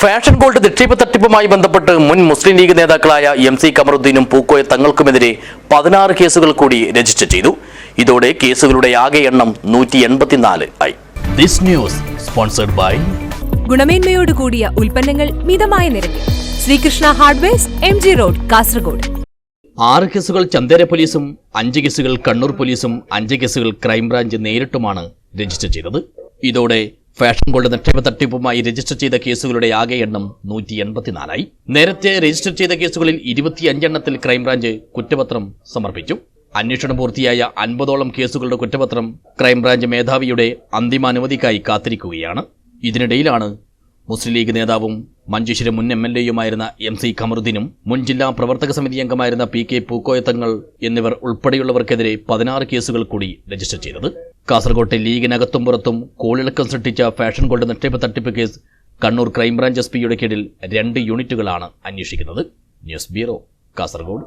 Fashion gold നിക്ഷേപ തട്ടിപ്പുമായി ബന്ധപ്പെട്ട് മുൻ മുസ്ലിം ലീഗ് നേതാക്കളായ എം സി കമറുദ്ദീനും പൂക്കോയ തങ്ങൾക്കുമെതിരെ പതിനാറ് കേസുകൾ കൂടി രജിസ്റ്റർ ചെയ്തു. ഇതോടെ കേസുകളുടെ ആകെ എണ്ണം നൂറ്റി എൺപത്തിനാല് ആയി. ദിസ് ന്യൂസ് സ്പോൺസർഡ് ബൈ ഗുണമേന്മയോട് കൂടിയ ഉൽപ്പന്നങ്ങൾ മിതമായ നിരക്കിൽ. Sreekrishna hardwares M G road Kasaragod. ആറ് കേസുകൾ ചന്ദേര പോലീസും അഞ്ച് കേസുകൾ കണ്ണൂർ പോലീസും അഞ്ച് കേസുകൾ ക്രൈംബ്രാഞ്ച് നേരിട്ടുമാണ് രജിസ്റ്റർ ചെയ്തത്. ഇതോടെ ഫാഷൻ ഗോൾഡ് നിക്ഷേപ തട്ടിപ്പുമായി രജിസ്റ്റർ ചെയ്ത കേസുകളുടെ ആകെ എണ്ണം നൂറ്റി എൺപത്തിനാലായി നേരത്തെ രജിസ്റ്റർ ചെയ്ത കേസുകളിൽ ഇരുപത്തിയഞ്ചെണ്ണത്തിൽ ക്രൈംബ്രാഞ്ച് കുറ്റപത്രം സമർപ്പിച്ചു. അന്വേഷണം പൂർത്തിയായ അൻപതോളം കേസുകളുടെ കുറ്റപത്രം ക്രൈംബ്രാഞ്ച് മേധാവിയുടെ അന്തിമാനുമതിക്കായി കാത്തിരിക്കുകയാണ്. ഇതിനിടയിലാണ് മുസ്ലിം ലീഗ് നേതാവും മഞ്ചേശ്വരം മുൻ എം എൽ എയുമായിരുന്ന എം സി ഖമറുദ്ദീനും മുൻ ജില്ലാ പ്രവർത്തക സമിതി അംഗമായിരുന്ന പി കെ പൂക്കോയത്തങ്ങൾ എന്നിവർ ഉൾപ്പെടെയുള്ളവർക്കെതിരെ പതിനാറ് കേസുകൾ കൂടി രജിസ്റ്റർ ചെയ്തത്. കാസർകോട്ടെ ലീഗിനകത്തും പുറത്തും കോളിളക്കം സൃഷ്ടിച്ച ഫാഷൻ ഗോൾഡ് നിക്ഷേപ തട്ടിപ്പ് കേസ് കണ്ണൂർ ക്രൈംബ്രാഞ്ച് എസ് പിയുടെ കീഴിൽ രണ്ട് യൂണിറ്റുകളാണ് അന്വേഷിക്കുന്നത്. News bureau Kasaragod.